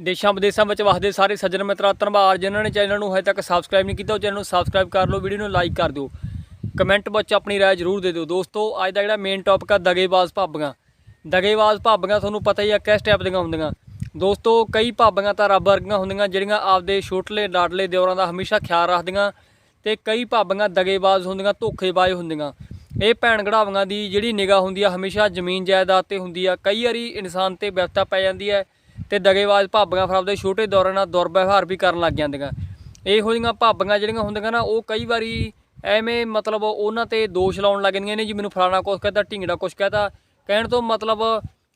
ਦੇਸ਼ਾਂ ਵਿਦੇਸ਼ਾਂ ਵਿੱਚ ਵਸਦੇ ਸਾਰੇ ਸੱਜਣ ਮਿੱਤਰਾਂ, ਧੰਨਵਾਦ ਜਿਨ੍ਹਾਂ ਨੇ ਚੈਨਲ ਨੂੰ ਹਜੇ ਤੱਕ ਸਬਸਕ੍ਰਾਈਬ ਨਹੀਂ ਕੀਤਾ, ਉਹ ਚੈਨਲ ਨੂੰ ਸਬਸਕ੍ਰਾਈਬ ਕਰ ਲਓ, ਵੀਡੀਓ ਨੂੰ ਲਾਈਕ ਕਰ ਦਿਓ। ਕਮੈਂਟ ਵਿੱਚ ਆਪਣੀ ਰਾਏ ਜ਼ਰੂਰ ਦੇ ਦਿਓ। ਦੋਸਤੋ, ਅੱਜ ਦਾ ਜਿਹੜਾ ਮੇਨ ਟੌਪਿਕ ਆ, ਦਗੇਬਾਜ਼ ਭਾਬੀਆਂ। ਦਗੇਬਾਜ਼ ਭਾਬੀਆਂ ਤੁਹਾਨੂੰ ਪਤਾ ਹੀ ਆ, ਕਿਸ ਟਾਈਪ ਦੀਆਂ ਹੁੰਦੀਆਂ। ਦੋਸਤੋ, ਕਈ ਭਾਬੀਆਂ ਤਾਂ ਰੱਬ ਵਰਗੀਆਂ ਹੁੰਦੀਆਂ, ਜਿਹੜੀਆਂ ਆਪਦੇ ਛੋਟਲੇ ਲਾਡਲੇ ਦਿਓਰਾਂ ਦਾ ਹਮੇਸ਼ਾ ਖਿਆਲ ਰੱਖਦੀਆਂ ਤੇ ਕਈ ਭਾਬੀਆਂ ਦਗੇਬਾਜ਼ ਹੁੰਦੀਆਂ, ਧੋਖੇਬਾਜ਼ ਹੁੰਦੀਆਂ। ਇਹ ਭੈਣ ਘੜਾਵਾਂ ਦੀ ਜਿਹੜੀ ਨਿਗਾਹ ਹੁੰਦੀ ਆ, ਹਮੇਸ਼ਾ ਜ਼ਮੀਨ ਜਾਇਦਾਦ ਤੇ ਹੁੰਦੀ ਆ। ਕਈ ਵਾਰੀ ਇਨਸਾਨ ਤੇ ਵਿਪਤਾ ਪੈ ਜਾਂਦੀ ਹੈ। ਤੇ ਦਗੇਬਾਜ਼ ਭਾਬੀਆਂ ਫਿਰ ਆਪਦੇ ਛੋਟੇ ਦੌਰਾਂ ਨਾਲ ਦੁਰਵਿਵਹਾਰ ਵੀ ਕਰਨ ਲੱਗ ਜਾਂਦੀਆਂ। ਇਹੋ ਜਿਹੀਆਂ ਭਾਬੀਆਂ ਜਿਹੜੀਆਂ ਹੁੰਦੀਆਂ ਨਾ, ਉਹ ਕਈ ਵਾਰੀ ਐਵੇਂ ਮਤਲਬ ਉਹਨਾਂ ਤੇ ਦੋਸ਼ ਲਾਉਣ ਲੱਗ ਜਾਂਦੀਆਂ ਨੇ ਜੀ, ਮੈਨੂੰ ਫਲਾਣਾ ਕੁਛ ਕਹਤਾ, ਢਿੰਗੜਾ ਕੁਛ ਕਹਤਾ। ਕਹਿਣ ਤੋਂ ਮਤਲਬ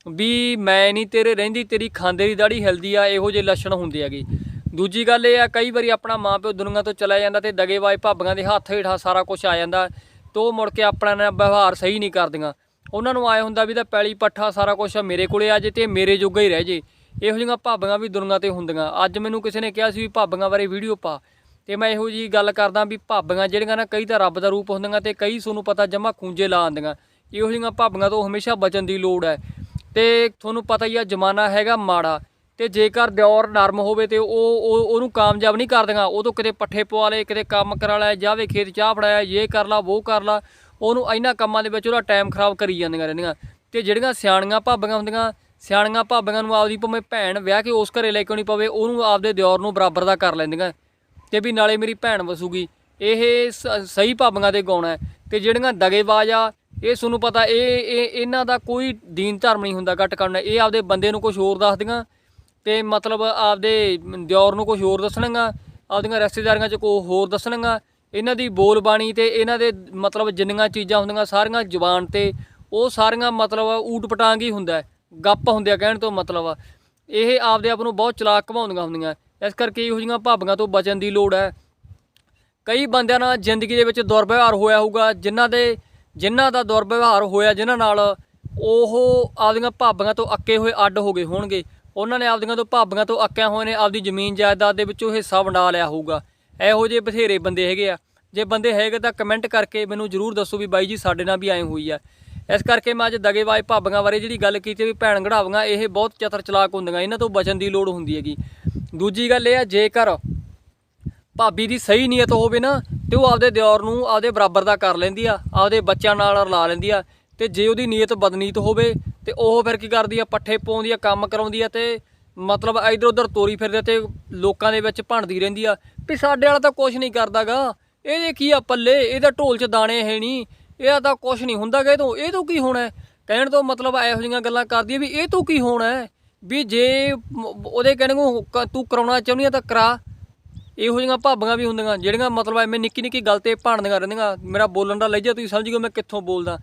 ਵੀ ਮੈਂ ਨਹੀਂ ਤੇਰੇ ਰਹਿੰਦੀ, ਤੇਰੀ ਖਾਂਦੇ ਦੀ ਦਾੜੀ ਹਿਲਦੀ ਆ, ਇਹੋ ਜਿਹੇ ਲੱਛਣ ਹੁੰਦੇ ਹੈਗੇ। ਦੂਜੀ ਗੱਲ ਇਹ ਆ, ਕਈ ਵਾਰੀ ਆਪਣਾ ਮਾਂ ਪਿਓ ਦੁਨੀਆ ਤੋਂ ਚਲਾ ਜਾਂਦਾ ਤੇ ਦਗੇਬਾਜ਼ ਭਾਬੀਆਂ ਦੇ ਹੱਥ ਹੇਠਾਂ ਸਾਰਾ ਕੁਝ ਆ ਜਾਂਦਾ ਤੋ ਮੁੜ ਕੇ ਆਪਣਾ ਵਿਵਹਾਰ ਸਹੀ ਨਹੀਂ ਕਰਦੀਆਂ। ਉਹਨਾਂ ਨੂੰ ਆਏ ਹੁੰਦਾ ਵੀ ਤਾਂ ਪੈਲੀ ਪੱਠਾ ਸਾਰਾ ਕੁਝ ਮੇਰੇ ਕੋਲੇ ਆ ਜੇ ਤੇ ਮੇਰੇ ਜੋਗਾ ਹੀ ਰਹਿ ਜੇ। ਇਹੋ ਜਿਹੀਆਂ ਭਾਬੀਆਂ ਵੀ ਦੁਨੀਆ ਤੇ ਹੁੰਦੀਆਂ। ਅੱਜ ਮੈਨੂੰ ਕਿਸੇ ਨੇ ਕਿਹਾ ਸੀ ਵੀ ਭਾਬੀਆਂ ਬਾਰੇ ਵੀਡੀਓ ਪਾ। ਤੇ ਮੈਂ ਇਹੋ ਜੀ ਗੱਲ ਕਰਦਾ ਵੀ ਭਾਬੀਆਂ ਜਿਹੜੀਆਂ ਨਾ ਕਈ ਤਾਂ ਰੱਬ ਦਾ ਰੂਪ ਹੁੰਦੀਆਂ ਤੇ ਕਈ ਤੁਹਾਨੂੰ ਪਤਾ ਜਮਾ ਖੂੰਜੇ ਲਾ ਆਂਦੀਆਂ ਇਹੋ ਜਿਹੀਆਂ ਭਾਬੀਆਂ ਤੋਂ ਹਮੇਸ਼ਾ ਬਚਣ ਦੀ ਲੋੜ ਹੈ। ਤੇ ਤੁਹਾਨੂੰ ਪਤਾ ਹੀ ਆ ਜ਼ਮਾਨਾ ਹੈਗਾ ਮਾੜਾ। ਤੇ ਜੇਕਰ ਦਿਓਰ ਨਰਮ ਹੋਵੇ ਤੇ ਉਹ ਉਹਨੂੰ ਕਾਮਯਾਬ ਨਹੀਂ ਕਰਦੀਆਂ। ਉਹ ਤੋਂ ਕਿਤੇ ਪੱਠੇ ਪਵਾ ਲਏ, ਕਿਤੇ ਕੰਮ ਕਰਾ ਲੈ ਜਾਵੇ ਖੇਤ ਚਾਹ ਫੜਾਇਆ ਇਹ ਕਰ ਲਾ ਉਹ ਕਰ ਲਾ। ਉਹਨੂੰ ਇਹਨਾਂ ਕੰਮਾਂ ਦੇ ਵਿੱਚ ਉਹਦਾ ਟਾਈਮ ਖਰਾਬ ਕਰੀ ਜਾਂਦੀਆਂ ਰਹਿੰਦੀਆਂ। ਤੇ ਜਿਹੜੀਆਂ ਸਿਆਣੀਆਂ ਭਾਬੀਆਂ ਹੁੰਦੀਆਂ ਸਿਆਣੀਆਂ ਭਾਬੀਆਂ ਨੂੰ ਆਪਦੀ ਭਾਵੇਂ ਭੈਣ ਵਿਆਹ ਕੇ ਉਸ ਘਰੇ ਲੈ ਕੇ ਆਉਣੀ ਪਵੇ, ਉਹਨੂੰ ਆਪਦੇ ਦਿਓਰ ਨੂੰ ਬਰਾਬਰ ਦਾ ਕਰ ਲੈਂਦੀਆਂ। ਤੇ ਵੀ ਨਾਲੇ ਮੇਰੀ ਭੈਣ ਵਸੂਗੀ। ਇਹ ਸ- ਸਹੀ ਭਾਬੀਆਂ ਦੇ ਗਾਉਣਾ ਹੈ ਤੇ ਜਿਹੜੀਆਂ ਦਗੇਬਾਜ਼ ਆ, ਇਹ ਤੁਹਾਨੂੰ ਪਤਾ, ਇਹ ਇਹ, ਇਹਨਾਂ ਦਾ ਕੋਈ ਦੀਨ ਧਰਮ ਨਹੀਂ ਹੁੰਦਾ ਘੱਟ ਕਰਨਾ ਇਹ ਆਪਦੇ ਬੰਦੇ ਨੂੰ ਕੁਝ ਹੋਰ ਦੱਸਦੀਆਂ ਤੇ ਮਤਲਬ ਆਪਦੇ ਦਿਓਰ ਨੂੰ ਕੁਝ ਹੋਰ ਦੱਸਣਗਾ ਆਪਦੀਆਂ ਰਿਸ਼ਤੇਦਾਰੀਆਂ 'ਚ ਕੋਈ ਹੋਰ ਦੱਸਣਗਾ ਇਹਨਾਂ ਦੀ ਬੋਲ ਬਾਣੀ ਤੇ ਇਹਨਾਂ ਦੇ ਮਤਲਬ ਜਿੰਨੀਆਂ ਚੀਜ਼ਾਂ ਹੁੰਦੀਆਂ ਸਾਰੀਆਂ ਜ਼ੁਬਾਨ ਤੇ, ਉਹ ਸਾਰੀਆਂ ਮਤਲਬ ਊਟ ਪਟਾਂਗ ਹੀ ਹੁੰਦਾ ਗੱਪ ਹੁੰਦੇ ਆ ਕਹਿਣ ਤੋਂ ਮਤਲਬ। ਆ। ਇਹ ਆਪਦੇ ਆਪ ਨੂੰ ਬਹੁਤ ਚਲਾਕ ਘਮਾਉਂਦੀਆਂ ਹੁੰਦੀਆਂ। ਇਸ ਕਰਕੇ ਇਹੋ ਜਿਹੀਆਂ ਭਾਬੀਆਂ ਤੋਂ ਬਚਣ ਦੀ ਲੋੜ ਹੈ। ਕਈ ਬੰਦਿਆਂ ਨਾਲ ਜ਼ਿੰਦਗੀ ਦੇ ਵਿੱਚ ਦੁਰਵਿਵਹਾਰ ਹੋਇਆ ਹੋਊਗਾ। ਜਿਨ੍ਹਾਂ ਦੇ, ਜਿਨ੍ਹਾਂ ਦਾ ਦੁਰਵਿਵਹਾਰ ਹੋਇਆ, ਜਿਨ੍ਹਾਂ ਨਾਲ ਉਹ ਆਪਦੀਆਂ ਭਾਬੀਆਂ ਤੋਂ ਅੱਕੇ ਹੋਏ ਅੱਡ ਹੋ ਗਏ ਹੋਣਗੇ। ਉਹਨਾਂ ਨੇ ਆਪਦੀਆਂ ਤੋਂ ਭਾਬੀਆਂ ਤੋਂ ਅੱਕਿਆ ਹੋਏ ਨੇ, ਆਪਦੀ ਜ਼ਮੀਨ ਜਾਇਦਾਦ ਦੇ ਵਿੱਚੋਂ ਹਿੱਸਾ ਵੰਡਾ ਲਿਆ ਹੋਊਗਾ। ਇਹੋ ਜਿਹੇ ਬਥੇਰੇ ਬੰਦੇ ਹੈਗੇ ਆ। ਜੇ ਬੰਦੇ ਹੈਗੇ ਤਾਂ ਕਮੈਂਟ ਕਰਕੇ ਮੈਨੂੰ ਜਰੂਰ ਦੱਸੋ ਵੀ ਬਾਈ ਜੀ ਸਾਡੇ ਨਾਲ ਵੀ ਐਂ ਹੋਈ ਆ। ਇਸ ਕਰਕੇ ਮੈਂ ਅੱਜ ਦਗੇਬਾਜ਼ ਭਾਬੀਆਂ ਬਾਰੇ ਜਿਹੜੀ ਗੱਲ ਕੀਤੀ ਵੀ ਭੈਣ ਘੜਾਵਾਂ ਇਹ ਬਹੁਤ ਚਤਰ ਚਲਾਕ ਹੁੰਦੀਆਂ, ਇਹਨਾਂ ਤੋਂ ਬਚਣ ਦੀ ਲੋੜ ਹੁੰਦੀ ਹੈਗੀ। ਦੂਜੀ ਗੱਲ ਇਹ ਆ ਜੇਕਰ ਭਾਬੀ ਦੀ ਸਹੀ ਨੀਅਤ ਹੋਵੇ ਨਾ, ਤੇ ਉਹ ਆਪਦੇ ਦਿਓਰ ਨੂੰ ਆਪਦੇ ਬਰਾਬਰ ਦਾ ਕਰ ਲੈਂਦੀ ਆ, ਆਪਦੇ ਬੱਚਿਆਂ ਨਾਲ ਰਲਾ ਲੈਂਦੀ ਆ, ਤੇ ਜੇ ਉਹਦੀ ਨੀਅਤ ਬਦਨੀਤ ਹੋਵੇ, ਤੇ ਉਹ ਫਿਰ ਕੀ ਕਰਦੀ ਆ, ਪੱਠੇ ਪਾਉਂਦੀ ਆ, ਕੰਮ ਕਰਾਉਂਦੀ ਆ, ਤੇ ਮਤਲਬ ਇਧਰ ਉਧਰ ਤੋਰੀ ਫਿਰਦੇ ਤੇ ਲੋਕਾਂ ਦੇ ਵਿੱਚ ਭੰਡਦੀ ਰਹਿੰਦੀ ਆ। ਵੀ ਸਾਡੇ ਵਾਲਾ ਤਾਂ ਕੁਝ ਨਹੀਂ ਕਰਦਾਗਾ। ਇਹਦੇ ਕੀ ਆ ਪੱਲੇ? ਇਹਦਾ ਢੋਲ 'ਚ ਦਾਣੇ ਹੈ ਨਹੀਂ। ਇਹ ਤਾਂ ਕੁਝ ਨਹੀਂ ਹੁੰਦਾਗਾ ਇਹ ਤੋਂ ਇਹ ਤੋਂ ਕੀ ਹੋਣਾ ਕਹਿਣ ਤੋਂ ਮਤਲਬ ਇਹੋ ਜਿਹੀਆਂ ਗੱਲਾਂ ਕਰਦੀ ਆ ਵੀ ਇਹ ਤੋਂ ਕੀ ਹੋਣਾ ਵੀ ਜੇ ਉਹਦੇ ਕਹਿਣ ਕ- ਤੂੰ ਕਰਾਉਣਾ ਚਾਹੁੰਦੀ ਆ ਤਾਂ ਕਰਾ। ਇਹੋ ਜਿਹੀਆਂ ਭਾਬੀਆਂ ਵੀ ਹੁੰਦੀਆਂ, ਜਿਹੜੀਆਂ ਮਤਲਬ ਐਵੇਂ ਨਿੱਕੀ ਨਿੱਕੀ ਗੱਲ ਤੇ ਭਾਣਦੀਆਂ ਰਹਿੰਦੀਆਂ। ਮੇਰਾ ਬੋਲਣ ਦਾ ਲਹਿਜਾ ਤੁਸੀਂ ਸਮਝ ਗਏ ਮੈਂ ਕਿੱਥੋਂ ਬੋਲਦਾ।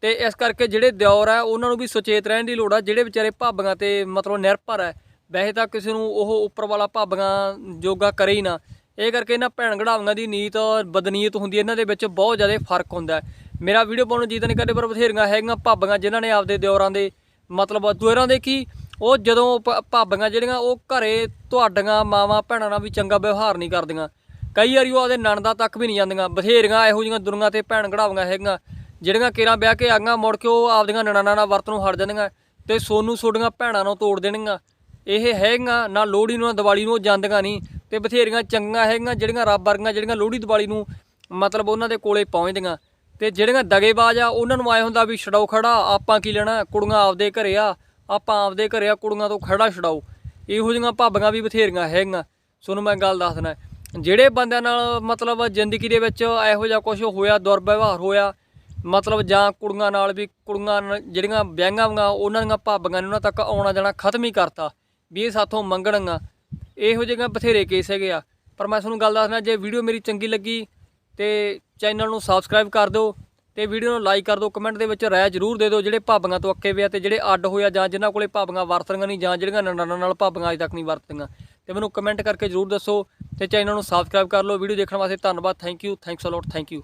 ਤੇ ਇਸ ਕਰਕੇ ਜਿਹੜੇ ਦਿਓਰ ਆ ਉਹਨਾਂ ਨੂੰ ਵੀ ਸੁਚੇਤ ਰਹਿਣ ਦੀ ਲੋੜ ਆ, ਜਿਹੜੇ ਵਿਚਾਰੇ ਭਾਬੀਆਂ ਤੇ ਮਤਲਬ ਨਿਰਭਰ ਹੈ। ਵੈਸੇ ਤਾਂ ਕਿਸੇ ਨੂੰ ਉਹ ਉੱਪਰ ਵਾਲਾ ਭਾਬੀਆਂ ਜੋਗਾ ਕਰੇ ਹੀ ਨਾ। ਇਹ ਕਰਕੇ ਇਹਨਾਂ ਭੈਣ ਘੜਾਵਾਂ ਦੀ ਨੀਤ ਔਰ ਬਦਨੀਤ ਹੁੰਦੀ ਹੈ, ਇਹਨਾਂ ਦੇ ਵਿੱਚ ਬਹੁਤ ਜ਼ਿਆਦਾ ਫ਼ਰਕ ਹੁੰਦਾ ਮੇਰਾ ਵੀਡੀਓ ਪਾਉਣ ਨੂੰ ਜੀਤ ਨਹੀਂ ਕਰਦੇ, ਪਰ ਬਥੇਰੀਆਂ ਹੈਗੀਆਂ ਭਾਬੀਆਂ ਜਿਨ੍ਹਾਂ ਨੇ ਆਪਦੇ ਦਿਓਰਾਂ ਦੇ ਮਤਲਬ ਦੁਅਰਾਂ ਦੇ ਕੀ, ਉਹ ਜਦੋਂ ਭ- ਭਾਬੀਆਂ ਜਿਹੜੀਆਂ ਉਹ ਘਰੇ ਤੁਹਾਡੀਆਂ ਮਾਵਾਂ ਭੈਣਾਂ ਨਾਲ ਵੀ ਚੰਗਾ ਵਿਵਹਾਰ ਨਹੀਂ ਕਰਦੀਆਂ। ਕਈ ਵਾਰੀ ਉਹ ਆਪਦੇ ਨਣਦਾ ਤੱਕ ਵੀ ਨਹੀਂ ਜਾਂਦੀਆਂ। ਬਥੇਰੀਆਂ ਇਹੋ ਜਿਹੀਆਂ ਦੁਨੀਆਂ ਤੇ ਭੈਣ ਘੜਾਵਾਂ ਹੈਗੀਆਂ, ਜਿਹੜੀਆਂ ਕੇਰਾਂ ਵਿਆਹ ਕੇ ਆਗਾਂ ਮੁੜ ਕੇ ਉਹ ਆਪਦੀਆਂ ਨਣਾਨਾਂ ਨਾਲ ਨੂੰ ਹਟ ਜਾਂਦੀਆਂ ਤੇ ਸੋਨੂੰ ਸੋਡੀਆਂ ਭੈਣਾਂ ਨੂੰ ਤੋੜ ਦੇਣਗੀਆਂ। ਇਹ ਹੈਗੀਆਂ, ਨਾ ਲੋਹੜੀ ਨੂੰ, ਨਾ ਦੀਵਾਲੀ ਨੂੰ, ਉਹ ਜਾਂਦੀਆਂ ਨਹੀਂ। ਤੇ ਬਥੇਰੀਆਂ ਚੰਗੀਆਂ ਹੈਗੀਆਂ, ਜਿਹੜੀਆਂ ਰੱਬ ਵਰਗੀਆਂ, ਜਿਹੜੀਆਂ ਲੋਹੜੀ ਦੀਵਾਲੀ ਨੂੰ ਮਤਲਬ ਉਹਨਾਂ ਦੇ ਕੋਲੇ ਪਹੁੰਚਦੀਆਂ। ਤੇ ਜਿਹੜੀਆਂ ਦਗੇਬਾਜ਼ ਆ, ਉਹਨਾਂ ਨੂੰ ਆਏ ਹੁੰਦਾ ਵੀ ਛਡਾਓ ਖੜਾ, ਆਪਾਂ ਕੀ ਲੈਣਾ? ਕੁੜੀਆਂ ਆਪਦੇ ਘਰੇ ਆ, ਆਪਾਂ ਆਪਦੇ ਘਰੇ ਆ, ਕੁੜੀਆਂ ਤੋਂ ਖੜਾ ਛਡਾਓ। ਇਹੋ ਜਿਹੀਆਂ ਭਾਬੀਆਂ ਵੀ ਬਥੇਰੀਆਂ ਹੈਗੀਆਂ। ਤੁਹਾਨੂੰ ਮੈਂ ਗੱਲ ਦੱਸ ਦਿੰਦਾ ਜਿਹੜੇ ਬੰਦਿਆਂ ਨਾਲ ਮਤਲਬ ਜ਼ਿੰਦਗੀ ਦੇ ਵਿੱਚ ਇਹੋ ਜਿਹਾ ਕੁਝ ਹੋਇਆ, ਦੁਰਵਿਵਹਾਰ ਹੋਇਆ, ਮਤਲਬ ਜਾਂ ਕੁੜੀਆਂ ਨਾਲ ਵੀ ਕੁੜੀਆਂ ਜਿਹੜੀਆਂ ਵਿਆਹਾਂ ਵਾਂ, ਉਹਨਾਂ ਦੀਆਂ ਭਾਬੀਆਂ ਨੇ ਉਹਨਾਂ ਤੱਕ ਆਉਣਾ ਜਾਣਾ ਖਤਮ ਹੀ ਕਰਤਾ, ਵੀ ਇਹ ਸਾਥੋਂ ਮੰਗਣਗੀਆਂ। ਇਹੋ ਜਿਹੀਆਂ ਬਥੇਰੇ ਕੇਸ ਹੈਗੇ ਆ। ਪਰ ਮੈਂ ਤੁਹਾਨੂੰ ਗੱਲ ਦੱਸਣਾ ਜੇ ਵੀਡੀਓ ਮੇਰੀ ਚੰਗੀ ਲੱਗੀ ਤੇ ਚੈਨਲ ਨੂੰ ਸਬਸਕ੍ਰਾਈਬ ਕਰ ਦਿਓ ਤੇ ਵੀਡੀਓ ਨੂੰ ਲਾਈਕ ਕਰ ਦਿਓ ਕਮੈਂਟ ਦੇ ਵਿੱਚ ਰਾਏ ਜ਼ਰੂਰ ਦੇ ਦਿਓ ਜਿਹੜੇ ਭਾਬੀਆਂ ਤੋਂ ਅੱਕੇ ਵੇ ਆ ਤੇ ਜਿਹੜੇ ਅੱਡ ਹੋਇਆ ਜਾਂ ਜਿਨ੍ਹਾਂ ਕੋਲੇ ਭਾਬੀਆਂ ਵਰਤਣੀਆਂ ਨਹੀਂ ਜਾਂ ਜਿਹੜੀਆਂ ਨਨਾਣਾਂ ਨਾਲ ਭਾਬੀਆਂ ਅਜੇ ਤੱਕ ਨਹੀਂ ਵਰਤੀਆਂ ਤੇ ਮੈਨੂੰ ਕਮੈਂਟ ਕਰਕੇ ਜ਼ਰੂਰ ਦੱਸੋ ਤੇ ਚੈਨਲ ਨੂੰ ਸਬਸਕ੍ਰਾਈਬ ਕਰ ਲਓ। ਵੀਡੀਓ ਦੇਖਣ ਵਾਸਤੇ ਧੰਨਵਾਦ। Thank you thanks a lot thank you